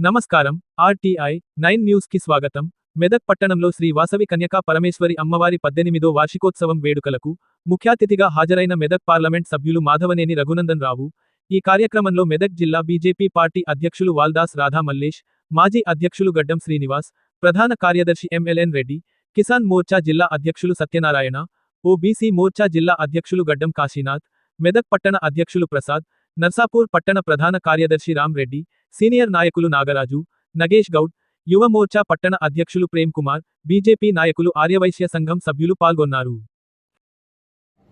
నమస్కారం RTI nine న్యూస్కి స్వాగతం. మెదక్ పట్టణంలో శ్రీ వాసవి కన్యకా పరమేశ్వరి అమ్మవారి పద్దెనిమిదో వార్షికోత్సవం వేడుకలకు ముఖ్యాతిథిగా హాజరైన మెదక్ పార్లమెంట్ సభ్యులు మాధవనేని రఘునందన్ రావు. ఈ కార్యక్రమంలో మెదక్ జిల్లా బీజేపీ పార్టీ అధ్యక్షులు వాల్దాస్ రాధా మల్లేష్ మాజీ అధ్యక్షులు గడ్డం శ్రీనివాస్ ప్రధాన కార్యదర్శి ఎంఎల్ఎన్ రెడ్డి కిసాన్ మోర్చా జిల్లా అధ్యక్షులు సత్యనారాయణ ఓబీసీ మోర్చా జిల్లా అధ్యక్షులు గడ్డం కాశీనాథ్ మెదక్ పట్టణ అధ్యక్షులు ప్రసాద్ నర్సాపూర్ పట్టణ ప్రధాన కార్యదర్శి రామ్ రెడ్డి సీనియర్ నాయకులు నాగరాజు నగేష్ గౌడ్ యువ మోర్చా పట్టణ అధ్యక్షులు ప్రేమ్ కుమార్ బీజేపీ నాయకులు ఆర్యవైశ్య సంఘం సభ్యులు పాల్గొన్నారు.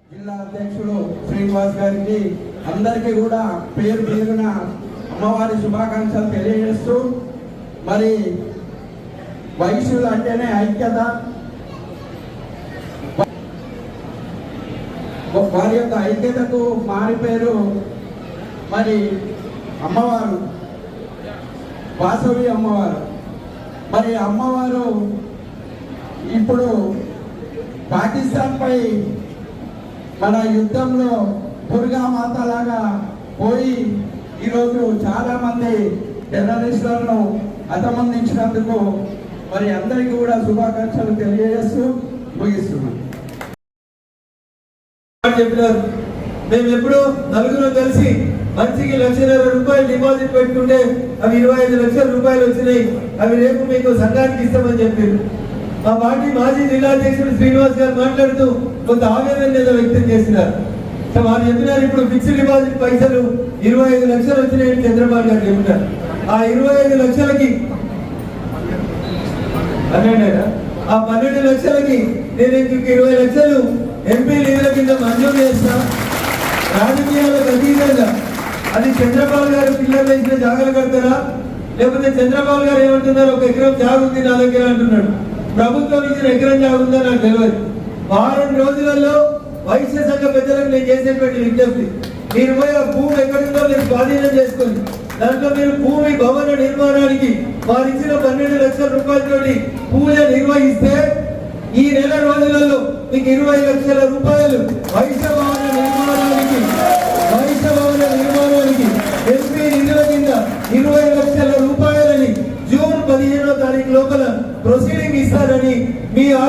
జిల్లా అధ్యక్షుడు శ్రీనివాస్ గారికి అందరికీ కూడా పేరు పేరున అమ్మవారి శుభాకాంక్షలు తెలియజేస్తూ మరి వైశ్యులు అంటేనే ఐక్యత. వారి యొక్క ఐక్యతకు మారి పేరు మరి అమ్మవారు వాసవి అమ్మవారు. మరి అమ్మవారు ఇప్పుడు పాకిస్తాన్పై మన యుద్ధంలో దుర్గామాత లాగా పోయి ఈరోజు చాలా మంది టెర్రరిస్టులను అతమందించినందుకు మరి అందరికీ కూడా శుభాకాంక్షలు తెలియజేస్తూ ముగిస్తున్నాను చెప్పినారు. మేము ఎప్పుడు నలుగురు కలిసి మంచికి లక్షన్నర రూపాయలు డిపాజిట్ పెట్టుకుంటే అవి ఇరవై ఐదు లక్షల రూపాయలు వచ్చినాయి. అవి రేపు మీకు సంఘానికి ఇస్తామని చెప్పారు. మా పార్టీ మాజీ జిల్లా అధ్యక్షుడు శ్రీనివాస్ గారు మాట్లాడుతూ కొంత ఆవేదన మీద వ్యక్తం చేసినారు. సో వారు చెప్పినారు ఇప్పుడు ఫిక్స్డ్ డిపాజిట్ పైసలు ఇరవై ఐదు లక్షలు వచ్చినాయని చంద్రబాబు గారు చెప్పినారు. ఆ ఇరవై ఐదు లక్షలకి పన్నెండేనా ఆ పన్నెండు లక్షలకి నేను ఇంకొక ఇరవై లక్షలు ఎంపీ నిధుల కింద మంజూరు చేస్తా. రాజకీయాలకు అతీతంగా అది చంద్రబాబు గారు పిల్లలు ఇచ్చిన జాగలు కడతారా? లేకపోతే చంద్రబాబు గారు ఏమంటున్నారు? ఒక ఎకరం జాగు ఉంది నా దగ్గర అంటున్నాడు. ప్రభుత్వం ఇచ్చిన ఎకరం జాగు ఉందా? నాకు తెలియదు వారం రోజులలో వైశ్య సంఘ పెద్దలకు నేను చేసేటువంటి విజ్ఞప్తి. మీరు పోయి ఆ భూమి ఎక్కడుందో మీరు స్వాధీనం చేసుకోండి దాంట్లో మీరు భూమి భవన నిర్మాణానికి వారు ఇచ్చిన పన్నెండు లక్షల రూపాయలతోటి పూజ నిర్వహిస్తే ఈ నెల రోజులలో మీకు ఇరవై లక్షల రూపాయలు వైశ్య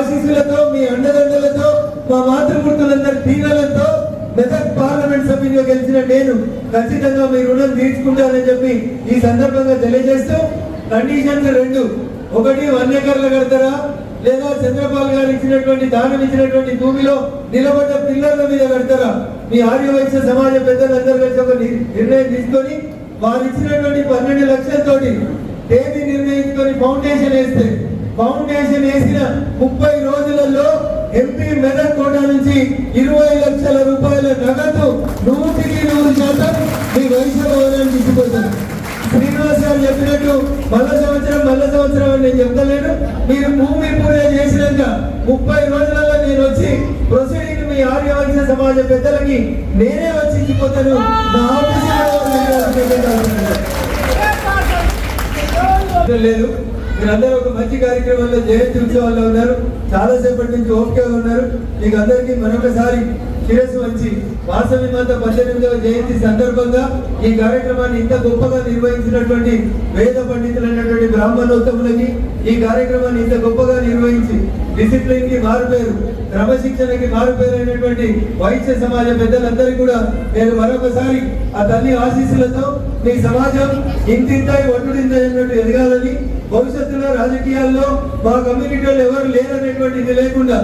ఆశీస్సులతో మీ అండదండలతో మా మాతృమూర్తులందరి దీవెనలతో మెదక్ పార్లమెంట్ సభ్యునిగా గెలిచిన నేను ఖచ్చితంగా మీ రుణం తీర్చుకుంటానని చెప్పి ఈ సందర్భంగా తెలియజేస్తూ కండిషన్స్ రెండు. ఒకటి వన్ కడతారా లేదా చంద్రబాబు గారు ఇచ్చినటువంటి దానం ఇచ్చినటువంటి భూమిలో నిలబడ్డ పిల్లర్ల మీద కడతారా మీ ఆర్యవైశ్య సమాజ పెద్దలందరూ కలిసి ఒక నిర్ణయం తీసుకొని వారు ఇచ్చినటువంటి పన్నెండు లక్షలతోటి తేదీ నిర్ణయించుకొని ఫౌండేషన్ వేస్తే ఫౌండేషన్ వేసిన ముప్పై రోజులలో ఎంపీ మెదక్ కోట నుంచి ఇరవై లక్షల రూపాయల నగదు నూటికి నూరు శాతం మీ వైశ్య భవనానికి ఇచ్చిపోతారు శ్రీనివాస్ గారు చెప్పినట్టు మల్ల సంవత్సరం మల్ల సంవత్సరం అని నేను చెప్తలేను మీరు భూమి పూజ చేసినాక ముప్పై రోజులలో నేను వచ్చి ప్రొసీడింగ్ మీ ఆర్యవంశ సమాజ పెద్దలకి నేనే వచ్చి ఇచ్చిపోతాను. నా ఆఫీసులో లేదు. మీరందరూ ఒక మంచి కార్యక్రమంలో జయంతి ఉత్సవాల్లో ఉన్నారు. చాలా సేపటి నుంచి ఓపికగా ఉన్నారు. మీకు అందరికీ మరొకసారి శిరస్సు వంచి వాసవి మాత పద్దెనిమిదవ జయంతి సందర్భంగా ఈ కార్యక్రమాన్ని ఇంత గొప్పగా నిర్వహించినటువంటి వేద పండితులైనటువంటి బ్రాహ్మణోత్తములకి ఈ కార్యక్రమాన్ని ఇంత గొప్పగా నిర్వహించి డిసిప్లిన్కి మారుపేరు క్రమశిక్షణకి మారుపేరైనటువంటి అయినటువంటి వైశ్య సమాజ పెద్దలందరికీ కూడా నేను మరొకసారి ఆ తల్లి ఆశీస్సులతో మీ సమాజం ఇంతింతాయి ఒట్టుడింతాయి అన్నట్టు ఎదగాలని భవిష్యత్తులో రాజకీయాల్లో మా కమ్యూనిటీలో ఎవరు లేరనేటువంటి ఇది లేకుండా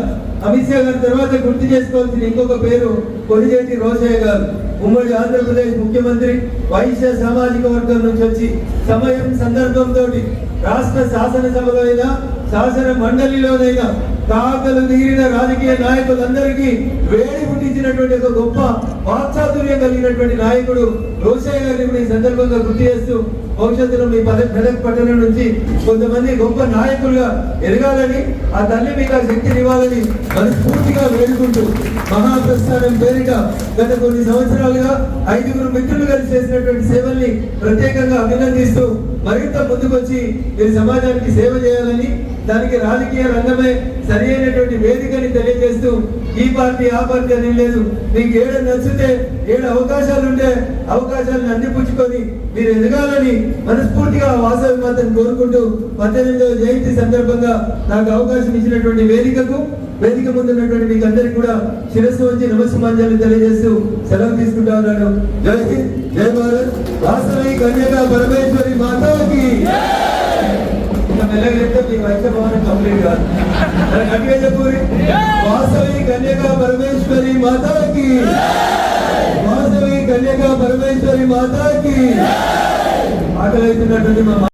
అమిత్ షా గారి తర్వాత గుర్తు చేసుకోవాల్సిన ఇంకొక పేరు కొడిజేటి రోషయ్య గారు. ఉమ్మడి ఆంధ్రప్రదేశ్ ముఖ్యమంత్రి వైశ్య సామాజిక వర్గం నుంచి వచ్చి సమయం సందర్భంతో రాష్ట్ర శాసనసభలో అయినా శాసన మండలిలోనైనా కాకలు తీరిన రాజకీయ నాయకులందరికీ వేడి పుట్టించినటువంటి ఒక గొప్ప వాక్చాతుర్యం కలిగినటువంటి నాయకుడు రోషయ్య గారిని కూడా ఈ సందర్భంగా గుర్తు చేస్తూ భవిష్యత్తులో మీ పద మెదక్ పట్టణం నుంచి కొంతమంది గొప్ప నాయకులుగా ఎదగాలని ఆ తల్లి మీకు ఆ శక్తినివ్వాలని మనస్ఫూర్తిగా వేడుకుంటూ మహాప్రస్థానం పేరిట గత కొన్ని సంవత్సరాలుగా ఐదుగురు మిత్రులు కలిసి చేసినటువంటి సేవల్ని ప్రత్యేకంగా అభినందిస్తూ మరింత ముందుకొచ్చి మీరు సమాజానికి సేవ చేయాలని దానికి రాజకీయ రంగమే సరి అయినటువంటి వేదికని తెలియజేస్తూ ఈ పార్టీ ఆ పార్టీ అని లేదు. మీకు ఏడ నచ్చితే ఏడు అవకాశాలు ఉంటే అవకాశాలను అందిపుచ్చుకొని మీరు ఎదగాలని మనస్ఫూర్తిగా వాసవి మాతను కోరుకుంటూ పద్దెనిమిదవ జయంతి సందర్భంగా నాకు అవకాశం ఇచ్చినటువంటి వేదికకు వేదిక ముందున్నటువంటి మీకు అందరికి కూడా శిరస్సు వచ్చి నమస్సుమాంజలు తెలియజేస్తూ సెలవు తీసుకుంటా ఉన్నాను. జై హింద్ జై భారత్. వాసవి కన్యకా పరమేశ్వరి మాతాకి. ఇంకా మెల్లగా వైద్య భవనం కంప్లీట్ కాదు. మరి. వాసవి కన్యకా పరమేశ్వరి మాతాకి. వాసవి కన్యకా పరమేశ్వరి మాతాకి. ఆకలి అవుతున్నటువంటి మా